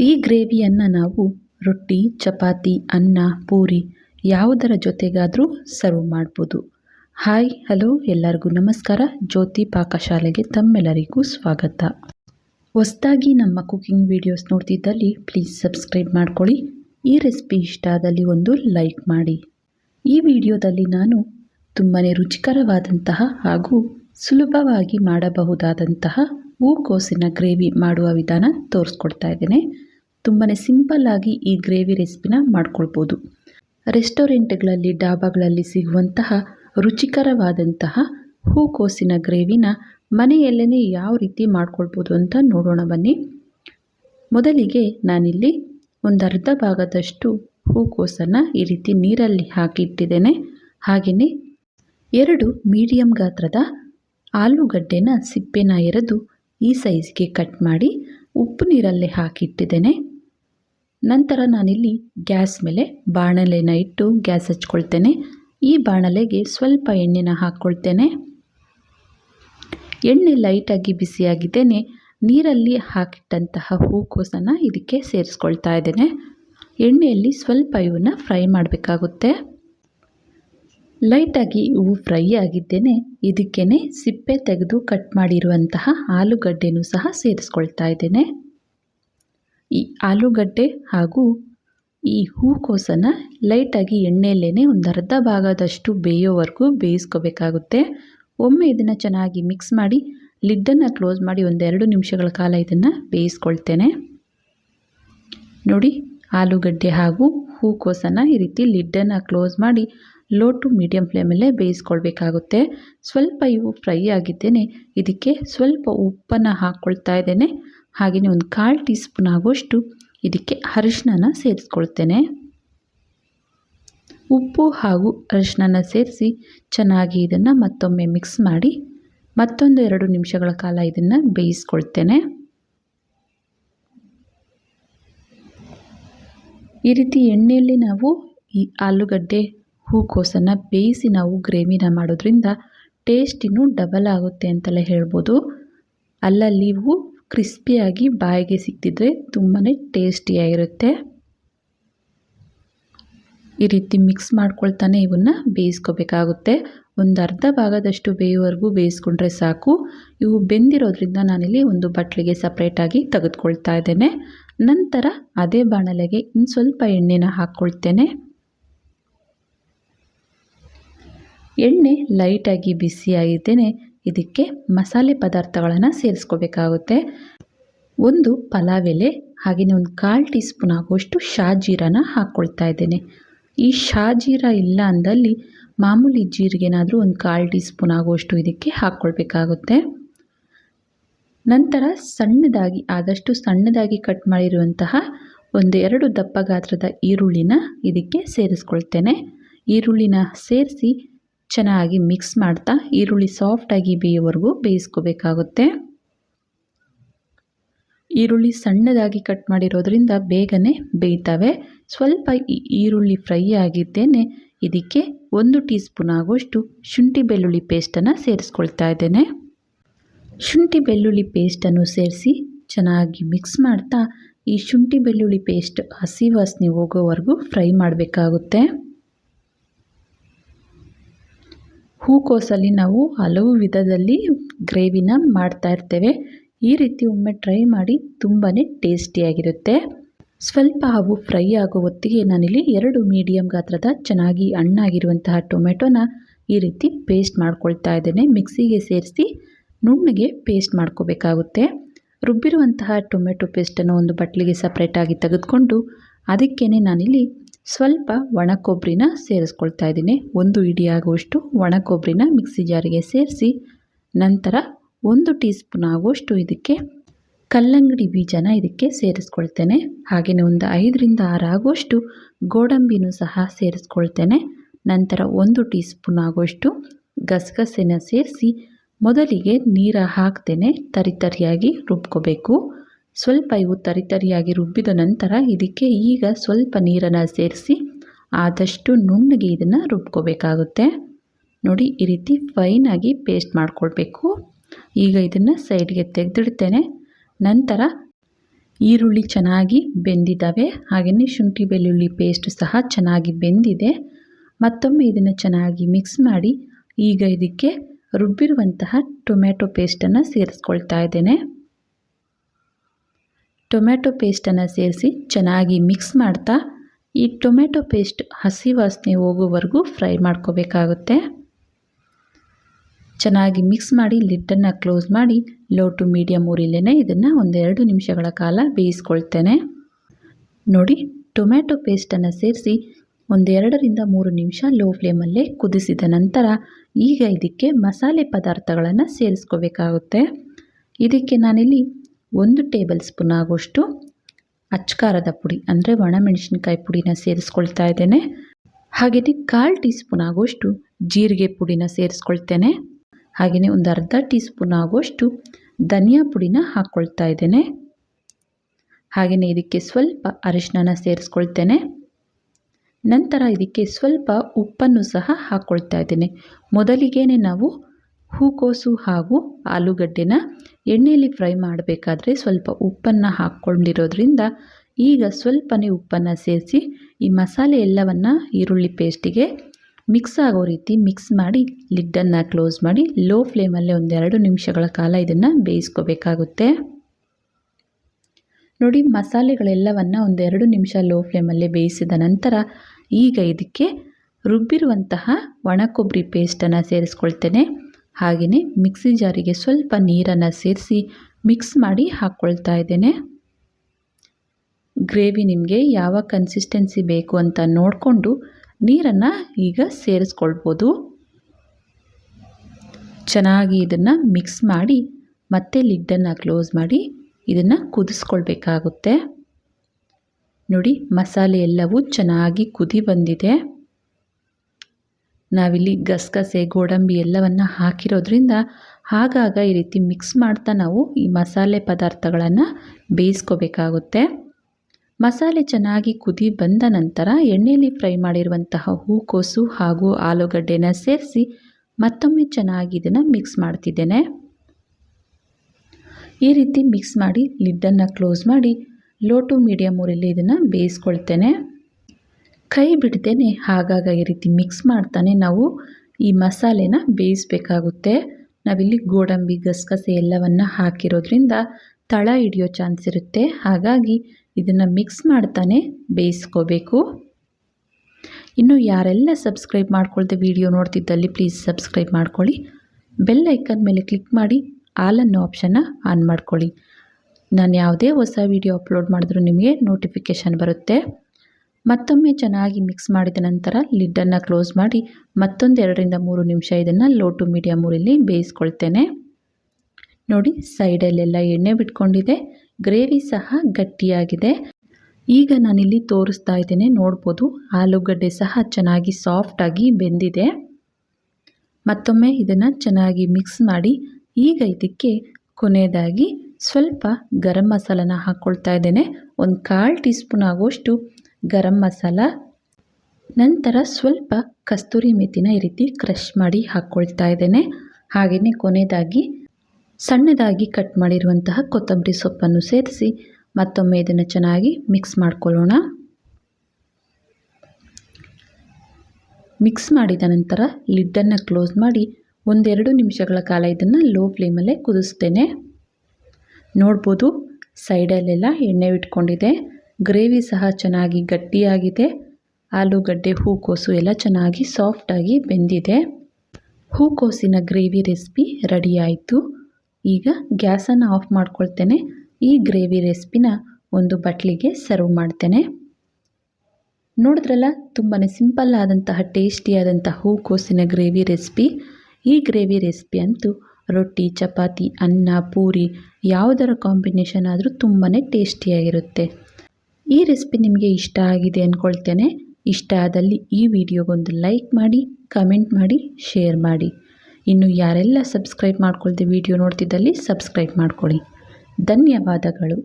ಈ ಗ್ರೇವಿಯನ್ನು ನಾವು ರೊಟ್ಟಿ, ಚಪಾತಿ, ಅನ್ನ, ಪೂರಿ ಯಾವುದರ ಜೊತೆಗಾದರೂ ಸರ್ವ್ ಮಾಡ್ಬೋದು. ಹಾಯ್ ಹಲೋ ಎಲ್ಲರಿಗೂ ನಮಸ್ಕಾರ. ಜ್ಯೋತಿ ಪಾಕಶಾಲೆಗೆ ತಮ್ಮೆಲ್ಲರಿಗೂ ಸ್ವಾಗತ. ಹೊಸದಾಗಿ ನಮ್ಮ ಕುಕಿಂಗ್ ವಿಡಿಯೋಸ್ ನೋಡ್ತಿದ್ದಲ್ಲಿ ಪ್ಲೀಸ್ ಸಬ್ಸ್ಕ್ರೈಬ್ ಮಾಡ್ಕೊಳ್ಳಿ. ಈ ರೆಸಿಪಿ ಇಷ್ಟ ಆದಲ್ಲಿ ಒಂದು ಲೈಕ್ ಮಾಡಿ. ಈ ವಿಡಿಯೋದಲ್ಲಿ ನಾನು ತುಂಬಾ ರುಚಿಕರವಾದಂತಹ ಹಾಗೂ ಸುಲಭವಾಗಿ ಮಾಡಬಹುದಾದಂತಹ ಹೂಕೋಸಿನ ಗ್ರೇವಿ ಮಾಡುವ ವಿಧಾನ ತೋರಿಸ್ಕೊಡ್ತಾ ಇದ್ದೇನೆ. ತುಂಬಾ ಸಿಂಪಲ್ಲಾಗಿ ಈ ಗ್ರೇವಿ ರೆಸಿಪಿನ ಮಾಡ್ಕೊಳ್ಬೋದು. ರೆಸ್ಟೋರೆಂಟ್ಗಳಲ್ಲಿ, ಡಾಬಾಗಳಲ್ಲಿ ಸಿಗುವಂತಹ ರುಚಿಕರವಾದಂತಹ ಹೂಕೋಸಿನ ಗ್ರೇವಿನ ಮನೆಯಲ್ಲೇ ಯಾವ ರೀತಿ ಮಾಡ್ಕೊಳ್ಬೋದು ಅಂತ ನೋಡೋಣ ಬನ್ನಿ. ಮೊದಲಿಗೆ ನಾನಿಲ್ಲಿ ಒಂದು ಅರ್ಧ ಭಾಗದಷ್ಟು ಹೂಕೋಸನ್ನು ಈ ರೀತಿ ನೀರಲ್ಲಿ ಹಾಕಿಟ್ಟಿದ್ದೇನೆ. ಹಾಗೆಯೇ ಎರಡು ಮೀಡಿಯಂ ಗಾತ್ರದ ಆಲೂಗಡ್ಡೆನ ಸಿಪ್ಪೆನ ಎರೆದು ಈ ಸೈಜ್ಗೆ ಕಟ್ ಮಾಡಿ ಉಪ್ಪು ನೀರಲ್ಲೇ ಹಾಕಿಟ್ಟಿದ್ದೇನೆ. ನಂತರ ನಾನಿಲ್ಲಿ ಗ್ಯಾಸ್ ಮೇಲೆ ಬಾಣಲೆನ ಇಟ್ಟು ಗ್ಯಾಸ್ ಹಚ್ಕೊಳ್ತೇನೆ. ಈ ಬಾಣಲೆಗೆ ಸ್ವಲ್ಪ ಎಣ್ಣೆನ ಹಾಕ್ಕೊಳ್ತೇನೆ. ಎಣ್ಣೆ ಲೈಟಾಗಿ ಬಿಸಿಯಾಗಿದ್ದೇನೆ. ನೀರಲ್ಲಿ ಹಾಕಿಟ್ಟಂತಹ ಹೂಕೋಸನ್ನು ಇದಕ್ಕೆ ಸೇರಿಸ್ಕೊಳ್ತಾ ಇದ್ದೇನೆ. ಎಣ್ಣೆಯಲ್ಲಿ ಸ್ವಲ್ಪ ಇವನ್ನು ಫ್ರೈ ಮಾಡಬೇಕಾಗುತ್ತೆ. ಲೈಟಾಗಿ ಇವು ಫ್ರೈ ಆಗಿದ್ದೇನೆ. ಇದಕ್ಕೇ ಸಿಪ್ಪೆ ತೆಗೆದು ಕಟ್ ಮಾಡಿರುವಂತಹ ಆಲೂಗಡ್ಡೆನೂ ಸಹ ಸೇರಿಸ್ಕೊಳ್ತಾ ಇದ್ದೇನೆ. ಈ ಆಲೂಗಡ್ಡೆ ಹಾಗೂ ಈ ಹೂಕೋಸನ್ನು ಲೈಟಾಗಿ ಎಣ್ಣೆಯಲ್ಲೇ ಒಂದು ಅರ್ಧ ಭಾಗದಷ್ಟು ಬೇಯೋವರೆಗೂ ಬೇಯಿಸ್ಕೋಬೇಕಾಗುತ್ತೆ. ಒಮ್ಮೆ ಇದನ್ನು ಚೆನ್ನಾಗಿ ಮಿಕ್ಸ್ ಮಾಡಿ, ಲಿಡ್ಡನ್ನು ಕ್ಲೋಸ್ ಮಾಡಿ ಒಂದೆರಡು ನಿಮಿಷಗಳ ಕಾಲ ಇದನ್ನು ಬೇಯಿಸ್ಕೊಳ್ತೇನೆ. ನೋಡಿ, ಆಲೂಗಡ್ಡೆ ಹಾಗೂ ಹೂಕೋಸನ್ನು ಈ ರೀತಿ ಲಿಡ್ಡನ್ನು ಕ್ಲೋಸ್ ಮಾಡಿ ಲೋ ಟು ಮೀಡಿಯಮ್ ಫ್ಲೇಮಲ್ಲೇ ಬೇಯಿಸ್ಕೊಳ್ಬೇಕಾಗುತ್ತೆ. ಸ್ವಲ್ಪ ಇವು ಫ್ರೈ ಆಗಿದ್ದೇನೆ, ಇದಕ್ಕೆ ಸ್ವಲ್ಪ ಉಪ್ಪನ್ನು ಹಾಕ್ಕೊಳ್ತಾ ಇದ್ದೇನೆ. ಹಾಗೆಯೇ ಒಂದು ಕಾಲು ಟೀ ಸ್ಪೂನ್ ಆಗುವಷ್ಟು ಇದಕ್ಕೆ ಅರಿಶಿನ ಸೇರಿಸ್ಕೊಳ್ತೇನೆ. ಉಪ್ಪು ಹಾಗೂ ಅರಿಶಿನ ಸೇರಿಸಿ ಚೆನ್ನಾಗಿ ಇದನ್ನು ಮತ್ತೊಮ್ಮೆ ಮಿಕ್ಸ್ ಮಾಡಿ ಮತ್ತೊಂದು ಎರಡು ನಿಮಿಷಗಳ ಕಾಲ ಇದನ್ನು ಬೇಯಿಸ್ಕೊಳ್ತೇನೆ. ಈ ರೀತಿ ಎಣ್ಣೆಯಲ್ಲಿ ನಾವು ಈ ಆಲೂಗಡ್ಡೆ ಹೂಕೋಸನ್ನು ಬೇಯಿಸಿ ನಾವು ಗ್ರೇವಿನ ಮಾಡೋದ್ರಿಂದ ಟೇಸ್ಟ್ ಇನ್ನೂ ಡಬಲ್ ಆಗುತ್ತೆ ಅಂತಲೇ ಹೇಳ್ಬೋದು. ಅಲ್ಲಲ್ಲಿ ಇವು ಕ್ರಿಸ್ಪಿಯಾಗಿ ಬಾಯಿಗೆ ಸಿಕ್ತಿದ್ರೆ ತುಂಬಾ ಟೇಸ್ಟಿಯಾಗಿರುತ್ತೆ. ಈ ರೀತಿ ಮಿಕ್ಸ್ ಮಾಡ್ಕೊಳ್ತಾನೆ ಇವನ್ನು ಬೇಯಿಸ್ಕೋಬೇಕಾಗುತ್ತೆ. ಒಂದು ಅರ್ಧ ಭಾಗದಷ್ಟು ಬೇಯುವರೆಗೂ ಬೇಯಿಸ್ಕೊಂಡ್ರೆ ಸಾಕು. ಇವು ಬೆಂದಿರೋದ್ರಿಂದ ನಾನಿಲ್ಲಿ ಒಂದು ಬಟ್ಲಿಗೆ ಸಪ್ರೇಟಾಗಿ ತೆಗೆದುಕೊಳ್ತಾ ಇದ್ದೇನೆ. ನಂತರ ಅದೇ ಬಾಣಲೆಗೆ ಇನ್ನು ಸ್ವಲ್ಪ ಎಣ್ಣೆನ ಹಾಕ್ಕೊಳ್ತೇನೆ. ಎಣ್ಣೆ ಲೈಟಾಗಿ ಬಿಸಿಯಾಗಿದ್ದೇನೆ. ಇದಕ್ಕೆ ಮಸಾಲೆ ಪದಾರ್ಥಗಳನ್ನು ಸೇರಿಸ್ಕೋಬೇಕಾಗುತ್ತೆ. ಒಂದು ಪಲಾವ್ ಎಲೆ ಹಾಗೆಯೇ ಒಂದು ಕಾಲು ಟೀ ಸ್ಪೂನ್ ಆಗುವಷ್ಟು ಶಾಜೀರನ ಹಾಕ್ಕೊಳ್ತಾ ಇದ್ದೇನೆ. ಈ ಶಾಜೀರ ಇಲ್ಲ ಅಂದಲ್ಲಿ ಮಾಮೂಲಿ ಜೀರಿಗೆನಾದರೂ ಒಂದು ಕಾಲು ಟೀ ಸ್ಪೂನ್ ಆಗುವಷ್ಟು ಇದಕ್ಕೆ ಹಾಕ್ಕೊಳ್ಬೇಕಾಗುತ್ತೆ. ನಂತರ ಸಣ್ಣದಾಗಿ, ಆದಷ್ಟು ಸಣ್ಣದಾಗಿ ಕಟ್ ಮಾಡಿರುವಂತಹ ಒಂದು ಎರಡು ದಪ್ಪ ಗಾತ್ರದ ಈರುಳ್ಳಿನ ಇದಕ್ಕೆ ಸೇರಿಸ್ಕೊಳ್ತೇನೆ. ಈರುಳ್ಳಿನ ಸೇರಿಸಿ ಚೆನ್ನಾಗಿ ಮಿಕ್ಸ್ ಮಾಡ್ತಾ ಈರುಳ್ಳಿ ಸಾಫ್ಟಾಗಿ ಬೇಯೋವರೆಗೂ ಬೇಯಿಸ್ಕೋಬೇಕಾಗುತ್ತೆ. ಈರುಳ್ಳಿ ಸಣ್ಣದಾಗಿ ಕಟ್ ಮಾಡಿರೋದ್ರಿಂದ ಬೇಗನೆ ಬೇಯ್ತವೆ. ಸ್ವಲ್ಪ ಈರುಳ್ಳಿ ಫ್ರೈ ಆಗಿದ್ದೇನೆ. ಇದಕ್ಕೆ ಒಂದು ಟೀ ಸ್ಪೂನ್ ಆಗುವಷ್ಟು ಶುಂಠಿ ಬೆಳ್ಳುಳ್ಳಿ ಪೇಸ್ಟನ್ನು ಸೇರಿಸ್ಕೊಳ್ತಾ ಇದ್ದೇನೆ. ಶುಂಠಿ ಬೆಳ್ಳುಳ್ಳಿ ಪೇಸ್ಟನ್ನು ಸೇರಿಸಿ ಚೆನ್ನಾಗಿ ಮಿಕ್ಸ್ ಮಾಡ್ತಾ ಈ ಶುಂಠಿ ಬೆಳ್ಳುಳ್ಳಿ ಪೇಸ್ಟ್ ಹಸಿ ವಾಸನೆ ಹೋಗೋವರೆಗೂ ಫ್ರೈ ಮಾಡಬೇಕಾಗುತ್ತೆ. ಹೂಕೋಸಲ್ಲಿ ನಾವು ಹಲವು ವಿಧದಲ್ಲಿ ಗ್ರೇವಿನ ಮಾಡ್ತಾ ಇರ್ತೇವೆ. ಈ ರೀತಿ ಒಮ್ಮೆ ಟ್ರೈ ಮಾಡಿ ತುಂಬಾ ಟೇಸ್ಟಿಯಾಗಿರುತ್ತೆ ಸ್ವಲ್ಪ ಅವು ಫ್ರೈ ಆಗೋ ಹೊತ್ತಿಗೆ ನಾನಿಲ್ಲಿ ಎರಡು ಮೀಡಿಯಮ್ ಗಾತ್ರದ ಚೆನ್ನಾಗಿ ಹಣ್ಣಾಗಿರುವಂತಹ ಟೊಮೆಟೊನ ಈ ರೀತಿ ಪೇಸ್ಟ್ ಮಾಡ್ಕೊಳ್ತಾ ಇದ್ದೇನೆ. ಮಿಕ್ಸಿಗೆ ಸೇರಿಸಿ ನುಣ್ಣಗೆ ಪೇಸ್ಟ್ ಮಾಡ್ಕೋಬೇಕಾಗುತ್ತೆ. ರುಬ್ಬಿರುವಂತಹ ಟೊಮೆಟೊ ಪೇಸ್ಟನ್ನು ಒಂದು ಬಟ್ಲಿಗೆ ಸಪ್ರೇಟಾಗಿ ತೆಗೆದುಕೊಂಡು ಅದಕ್ಕೇ ನಾನಿಲ್ಲಿ ಸ್ವಲ್ಪ ಒಣ ಕೊಬ್ಬರಿನ ಸೇರಿಸ್ಕೊಳ್ತಾ ಇದ್ದೀನಿ. ಒಂದು ಇಡಿಯಾಗುವಷ್ಟು ಒಣ ಕೊಬ್ಬರಿನ ಮಿಕ್ಸಿ ಜಾರಿಗೆ ಸೇರಿಸಿ, ನಂತರ ಒಂದು ಟೀ ಸ್ಪೂನ್ ಆಗುವಷ್ಟು ಇದಕ್ಕೆ ಕಲ್ಲಂಗಡಿ ಬೀಜನ ಇದಕ್ಕೆ ಸೇರಿಸ್ಕೊಳ್ತೇನೆ. ಹಾಗೆಯೇ ಒಂದು ಐದರಿಂದ ಆರು ಆಗುವಷ್ಟು ಗೋಡಂಬಿನೂ ಸಹ ಸೇರಿಸ್ಕೊಳ್ತೇನೆ. ನಂತರ ಒಂದು ಟೀ ಸ್ಪೂನ್ ಆಗುವಷ್ಟು ಗಸಗಸೆನ ಸೇರಿಸಿ, ಮೊದಲಿಗೆ ನೀರ ಹಾಕ್ತೇನೆ. ತರಿತರಿಯಾಗಿ ರುಬ್ಕೋಬೇಕು. ಸ್ವಲ್ಪ ಇವು ತರಿತರಿಯಾಗಿ ರುಬ್ಬಿದ ನಂತರ ಇದಕ್ಕೆ ಈಗ ಸ್ವಲ್ಪ ನೀರನ್ನು ಸೇರಿಸಿ ಆದಷ್ಟು ನುಣ್ಣಗೆ ಇದನ್ನು ರುಬ್ಕೋಬೇಕಾಗುತ್ತೆ. ನೋಡಿ, ಈ ರೀತಿ ಫೈನಾಗಿ ಪೇಸ್ಟ್ ಮಾಡ್ಕೊಳ್ಬೇಕು. ಈಗ ಇದನ್ನು ಸೈಡ್ಗೆ ತೆಗೆದಿಡ್ತೇನೆ. ನಂತರ ಈರುಳ್ಳಿ ಚೆನ್ನಾಗಿ ಬೆಂದಿದ್ದಾವೆ ಹಾಗೆಯೇ ಶುಂಠಿ ಬೆಳ್ಳುಳ್ಳಿ ಪೇಸ್ಟ್ ಸಹ ಚೆನ್ನಾಗಿ ಬೆಂದಿದೆ. ಮತ್ತೊಮ್ಮೆ ಇದನ್ನು ಚೆನ್ನಾಗಿ ಮಿಕ್ಸ್ ಮಾಡಿ ಈಗ ಇದಕ್ಕೆ ರುಬ್ಬಿರುವಂತಹ ಟೊಮ್ಯಾಟೊ ಪೇಸ್ಟನ್ನು ಸೇರಿಸ್ಕೊಳ್ತಾ ಇದ್ದೇನೆ. ಟೊಮ್ಯಾಟೊ ಪೇಸ್ಟನ್ನು ಸೇರಿಸಿ ಚೆನ್ನಾಗಿ ಮಿಕ್ಸ್ ಮಾಡ್ತಾ, ಈ ಟೊಮೆಟೊ ಪೇಸ್ಟ್ ಹಸಿ ವಾಸನೆ ಹೋಗುವವರೆಗೂ ಫ್ರೈ ಮಾಡ್ಕೋಬೇಕಾಗುತ್ತೆ. ಚೆನ್ನಾಗಿ ಮಿಕ್ಸ್ ಮಾಡಿ ಲಿಡ್ಡನ್ನು ಕ್ಲೋಸ್ ಮಾಡಿ, ಲೋ ಟು ಮೀಡಿಯಮ್ ಊರಿಲೇ ಇದನ್ನು ಒಂದೆರಡು ನಿಮಿಷಗಳ ಕಾಲ ಬೇಯಿಸ್ಕೊಳ್ತೇನೆ. ನೋಡಿ, ಟೊಮ್ಯಾಟೊ ಪೇಸ್ಟನ್ನು ಸೇರಿಸಿ ಒಂದೆರಡರಿಂದ ಮೂರು ನಿಮಿಷ ಲೋ ಫ್ಲೇಮಲ್ಲೇ ಕುದಿಸಿದ ನಂತರ ಈಗ ಇದಕ್ಕೆ ಮಸಾಲೆ ಪದಾರ್ಥಗಳನ್ನು ಸೇರಿಸ್ಕೋಬೇಕಾಗುತ್ತೆ. ಇದಕ್ಕೆ ನಾನಿಲ್ಲಿ ಒಂದು ಟೇಬಲ್ ಸ್ಪೂನ್ ಆಗೋಷ್ಟು ಅಚ್ಕಾರದ ಪುಡಿ, ಅಂದರೆ ಒಣಮೆಣಸಿನ್ಕಾಯಿ ಪುಡಿನ ಸೇರಿಸ್ಕೊಳ್ತಾ ಇದ್ದೇನೆ. ಹಾಗೆಯೇ ಕಾಲು ಟೀ ಸ್ಪೂನ್ ಆಗೋಷ್ಟು ಜೀರಿಗೆ ಪುಡಿನ ಸೇರಿಸ್ಕೊಳ್ತೇನೆ. ಹಾಗೆಯೇ ಒಂದು ಅರ್ಧ ಟೀ ಸ್ಪೂನ್ ಆಗುವಷ್ಟು ಧನಿಯಾ ಪುಡಿನ ಹಾಕ್ಕೊಳ್ತಾ ಇದ್ದೇನೆ. ಹಾಗೆಯೇ ಇದಕ್ಕೆ ಸ್ವಲ್ಪ ಅರಿಶಿನ ಸೇರಿಸ್ಕೊಳ್ತೇನೆ. ನಂತರ ಇದಕ್ಕೆ ಸ್ವಲ್ಪ ಉಪ್ಪನ್ನು ಸಹ ಹಾಕ್ಕೊಳ್ತಾ ಇದ್ದೇನೆ. ಮೊದಲಿಗೇನೆ ನಾವು ಹೂಕೋಸು ಹಾಗೂ ಆಲೂಗಡ್ಡೆನ ಎಣ್ಣೆಯಲ್ಲಿ ಫ್ರೈ ಮಾಡಬೇಕಾದ್ರೆ ಸ್ವಲ್ಪ ಉಪ್ಪನ್ನು ಹಾಕ್ಕೊಂಡಿರೋದ್ರಿಂದ ಈಗ ಸ್ವಲ್ಪನೇ ಉಪ್ಪನ್ನು ಸೇರಿಸಿ ಈ ಮಸಾಲೆ ಎಲ್ಲವನ್ನು ಈರುಳ್ಳಿ ಪೇಸ್ಟಿಗೆ ಮಿಕ್ಸ್ ಆಗೋ ರೀತಿ ಮಿಕ್ಸ್ ಮಾಡಿ ಲಿಡ್ಡನ್ನು ಕ್ಲೋಸ್ ಮಾಡಿ ಲೋ ಫ್ಲೇಮಲ್ಲೇ ಒಂದೆರಡು ನಿಮಿಷಗಳ ಕಾಲ ಇದನ್ನು ಬೇಯಿಸ್ಕೋಬೇಕಾಗುತ್ತೆ. ನೋಡಿ ಮಸಾಲೆಗಳೆಲ್ಲವನ್ನು ಒಂದೆರಡು ನಿಮಿಷ ಲೋ ಫ್ಲೇಮಲ್ಲೇ ಬೇಯಿಸಿದ ನಂತರ ಈಗ ಇದಕ್ಕೆ ರುಬ್ಬಿರುವಂತಹ ಒಣ ಕೊಬ್ಬರಿ ಪೇಸ್ಟನ್ನು ಸೇರಿಸ್ಕೊಳ್ತೇನೆ. ಹಾಗೆಯೇ ಮಿಕ್ಸಿ ಜಾರಿಗೆ ಸ್ವಲ್ಪ ನೀರನ್ನು ಸೇರಿಸಿ ಮಿಕ್ಸ್ ಮಾಡಿ ಹಾಕ್ಕೊಳ್ತಾ ಇದ್ದೇನೆ. ಗ್ರೇವಿ ನಿಮಗೆ ಯಾವ ಕನ್ಸಿಸ್ಟೆನ್ಸಿ ಬೇಕು ಅಂತ ನೋಡಿಕೊಂಡು ನೀರನ್ನು ಈಗ ಸೇರಿಸ್ಕೊಳ್ಬೋದು. ಚೆನ್ನಾಗಿ ಇದನ್ನು ಮಿಕ್ಸ್ ಮಾಡಿ ಮತ್ತೆ ಲಿಡ್ಡನ್ನು ಕ್ಲೋಸ್ ಮಾಡಿ ಇದನ್ನು ಕುದಿಸ್ಕೊಳ್ಬೇಕಾಗುತ್ತೆ. ನೋಡಿ ಮಸಾಲೆ ಎಲ್ಲವೂ ಚೆನ್ನಾಗಿ ಕುದಿ ಬಂದಿದೆ. ನಾವಿಲ್ಲಿ ಗಸಗಸೆ, ಗೋಡಂಬಿ ಎಲ್ಲವನ್ನು ಹಾಕಿರೋದ್ರಿಂದ ಆಗಾಗ ಈ ರೀತಿ ಮಿಕ್ಸ್ ಮಾಡ್ತಾ ನಾವು ಈ ಮಸಾಲೆ ಪದಾರ್ಥಗಳನ್ನು ಬೇಯಿಸ್ಕೋಬೇಕಾಗುತ್ತೆ. ಮಸಾಲೆ ಚೆನ್ನಾಗಿ ಕುದಿ ಬಂದ ನಂತರ ಎಣ್ಣೆಯಲ್ಲಿ ಫ್ರೈ ಮಾಡಿರುವಂತಹ ಹೂಕೋಸು ಹಾಗೂ ಆಲೂಗಡ್ಡೆನ ಸೇರಿಸಿ ಮತ್ತೊಮ್ಮೆ ಚೆನ್ನಾಗಿ ಇದನ್ನು ಮಿಕ್ಸ್ ಮಾಡ್ತಿದ್ದೇನೆ. ಈ ರೀತಿ ಮಿಕ್ಸ್ ಮಾಡಿ ಲಿಡ್ಡನ್ನು ಕ್ಲೋಸ್ ಮಾಡಿ ಲೋ ಟು ಮೀಡಿಯಮ್ ಊರಲ್ಲಿ ಇದನ್ನು ಬೇಯಿಸ್ಕೊಳ್ತೇನೆ. ಕೈ ಬಿಡ್ತೇನೆ. ಆಗಾಗ ಈ ರೀತಿ ಮಿಕ್ಸ್ ಮಾಡ್ತಾನೆ. ನಾವು ಈ ಮಸಾಲೆನ ಬೇಯಿಸಬೇಕಾಗುತ್ತೆ. ನಾವಿಲ್ಲಿ ಗೋಡಂಬಿ, ಗಸಗಸೆ ಎಲ್ಲವನ್ನು ಹಾಕಿರೋದ್ರಿಂದ ತಳ ಹಿಡಿಯೋ ಚಾನ್ಸ್ ಇರುತ್ತೆ. ಹಾಗಾಗಿ ಇದನ್ನು ಮಿಕ್ಸ್ ಮಾಡ್ತಾನೆ ಬೇಯಿಸ್ಕೋಬೇಕು. ಇನ್ನು ಯಾರೆಲ್ಲ ಸಬ್ಸ್ಕ್ರೈಬ್ ಮಾಡ್ಕೊಳ್ದೆ ವಿಡಿಯೋ ನೋಡ್ತಿದ್ದಲ್ಲಿ ಪ್ಲೀಸ್ ಸಬ್ಸ್ಕ್ರೈಬ್ ಮಾಡ್ಕೊಳ್ಳಿ. ಬೆಲ್ ಐಕನ್ ಮೇಲೆ ಕ್ಲಿಕ್ ಮಾಡಿ ಆಲ್ ಅನ್ನೋ ಆಪ್ಷನ್ನ ಆನ್ ಮಾಡ್ಕೊಳ್ಳಿ. ನಾನು ಯಾವುದೇ ಹೊಸ ವಿಡಿಯೋ ಅಪ್ಲೋಡ್ ಮಾಡಿದ್ರೂ ನಿಮಗೆ ನೋಟಿಫಿಕೇಷನ್ ಬರುತ್ತೆ. ಮತ್ತೊಮ್ಮೆ ಚೆನ್ನಾಗಿ ಮಿಕ್ಸ್ ಮಾಡಿದ ನಂತರ ಲಿಡ್ಡನ್ನು ಕ್ಲೋಸ್ ಮಾಡಿ ಮತ್ತೊಂದು ಎರಡರಿಂದ ಮೂರು ನಿಮಿಷ ಇದನ್ನು ಲೋ ಟು ಮೀಡಿಯಮ್ ಊರಲ್ಲಿ ಬೇಯಿಸ್ಕೊಳ್ತೇನೆ. ನೋಡಿ, ಸೈಡಲ್ಲೆಲ್ಲ ಎಣ್ಣೆ ಬಿಟ್ಕೊಂಡಿದೆ. ಗ್ರೇವಿ ಸಹ ಗಟ್ಟಿಯಾಗಿದೆ. ಈಗ ನಾನಿಲ್ಲಿ ತೋರಿಸ್ತಾ ಇದ್ದೇನೆ, ನೋಡ್ಬೋದು. ಆಲೂಗಡ್ಡೆ ಸಹ ಚೆನ್ನಾಗಿ ಸಾಫ್ಟಾಗಿ ಬೆಂದಿದೆ. ಮತ್ತೊಮ್ಮೆ ಇದನ್ನು ಚೆನ್ನಾಗಿ ಮಿಕ್ಸ್ ಮಾಡಿ ಈಗ ಇದಕ್ಕೆ ಕೊನೆಯದಾಗಿ ಸ್ವಲ್ಪ ಗರಂ ಮಸಾಲನ ಹಾಕ್ಕೊಳ್ತಾ ಇದ್ದೇನೆ. ಒಂದು ಕಾಲು ಟೀ ಸ್ಪೂನ್ ಆಗುವಷ್ಟು ಗರಂ ಮಸಾಲ, ನಂತರ ಸ್ವಲ್ಪ ಕಸ್ತೂರಿ ಮೆಥಿನ ಈ ರೀತಿ ಕ್ರಷ್ ಮಾಡಿ ಹಾಕ್ಕೊಳ್ತಾ ಇದ್ದೇನೆ. ಹಾಗೆಯೇ ಕೊನೆಯದಾಗಿ ಸಣ್ಣದಾಗಿ ಕಟ್ ಮಾಡಿರುವಂತಹ ಕೊತ್ತಂಬರಿ ಸೊಪ್ಪನ್ನು ಸೇರಿಸಿ ಮತ್ತೊಮ್ಮೆ ಇದನ್ನು ಚೆನ್ನಾಗಿ ಮಿಕ್ಸ್ ಮಾಡ್ಕೊಳ್ಳೋಣ. ಮಿಕ್ಸ್ ಮಾಡಿದ ನಂತರ ಲಿಡ್ಡನ್ನು ಕ್ಲೋಸ್ ಮಾಡಿ ಒಂದೆರಡು ನಿಮಿಷಗಳ ಕಾಲ ಇದನ್ನು ಲೋ ಫ್ಲೇಮಲ್ಲೇ ಕುದಿಸ್ತೇನೆ. ನೋಡ್ಬೋದು ಸೈಡಲ್ಲೆಲ್ಲ ಎಣ್ಣೆ ಬಿಟ್ಕೊಂಡಿದೆ ಗ್ರೇವಿ ಸಹ ಚೆನ್ನಾಗಿ ಗಟ್ಟಿಯಾಗಿದೆ. ಆಲೂಗಡ್ಡೆ, ಹೂಕೋಸು ಎಲ್ಲ ಚೆನ್ನಾಗಿ ಸಾಫ್ಟಾಗಿ ಬೆಂದಿದೆ. ಹೂಕೋಸಿನ ಗ್ರೇವಿ ರೆಸಿಪಿ ರೆಡಿ ಆಯಿತು. ಈಗ ಗ್ಯಾಸನ್ನು ಆಫ್ ಮಾಡ್ಕೊಳ್ತೇನೆ. ಈ ಗ್ರೇವಿ ರೆಸಿಪಿನ ಒಂದು ಬಟ್ಲಿಗೆ ಸರ್ವ್ ಮಾಡ್ತೇನೆ. ನೋಡಿದ್ರಲ್ಲ ತುಂಬಾ ಸಿಂಪಲ್ ಆದಂತಹ ಟೇಸ್ಟಿಯಾದಂಥ ಹೂಕೋಸಿನ ಗ್ರೇವಿ ರೆಸಿಪಿ. ಈ ಗ್ರೇವಿ ರೆಸಿಪಿ ಅಂತೂ ರೊಟ್ಟಿ, ಚಪಾತಿ, ಅನ್ನ, ಪೂರಿ ಯಾವುದರ ಕಾಂಬಿನೇಷನ್ ಆದರೂ ತುಂಬಾ ಟೇಸ್ಟಿಯಾಗಿರುತ್ತೆ ಈ ರೆಸಿಪಿ ನಿಮಗೆ ಇಷ್ಟ ಆಗಿದೆ ಅಂದ್ಕೊಳ್ತೇನೆ. ಇಷ್ಟ ಆದಲ್ಲಿ ಈ ವಿಡಿಯೋಗೊಂದು ಲೈಕ್ ಮಾಡಿ, ಕಮೆಂಟ್ ಮಾಡಿ, ಶೇರ್ ಮಾಡಿ. ಇನ್ನು ಯಾರೆಲ್ಲ ಸಬ್ಸ್ಕ್ರೈಬ್ ಮಾಡ್ಕೊಳ್ದೆ ವಿಡಿಯೋ ನೋಡ್ತಿದ್ದಲ್ಲಿ ಸಬ್ಸ್ಕ್ರೈಬ್ ಮಾಡ್ಕೊಳ್ಳಿ. ಧನ್ಯವಾದಗಳು.